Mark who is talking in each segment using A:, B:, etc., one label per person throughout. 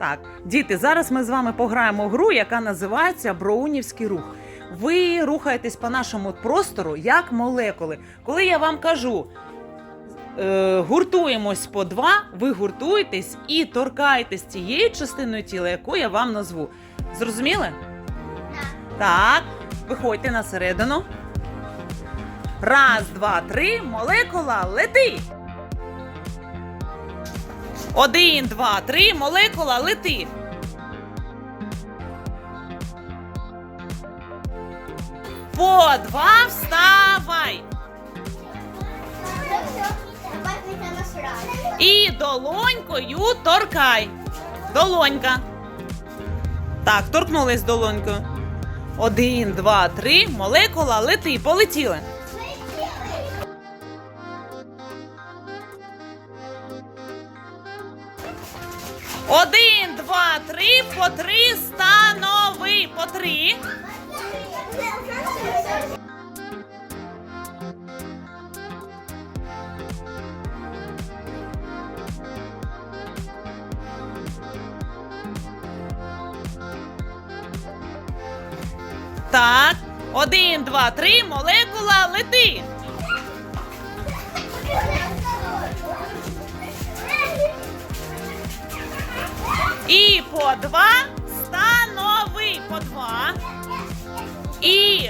A: Так, діти, зараз ми з вами пограємо гру, яка називається Броунівський рух. Ви рухаєтесь по нашому простору як молекули. Коли я вам кажу, е, гуртуємось по два, ви гуртуєтесь і торкаєтесь цією частиною тіла, яку я вам назву. Зрозуміли? Так, виходьте на середину. Раз, два, три, молекула, лети. Один, два, три, молекула, лети. По два вставай. І долонькою торкай. Долонька. Так, торкнулись долонькою. Один, два, три, молекула, лети. Полетіли. Один, два, три, по три, станови. По три. Так. Один, два, три, молекула, лети. По два станови по два. І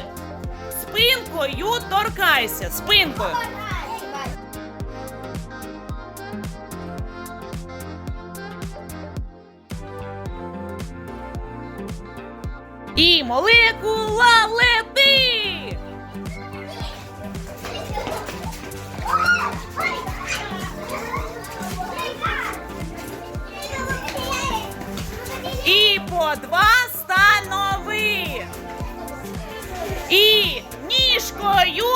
A: спинкою торкайся. Спинкою. І молекула лети. по два станови. І ніжкою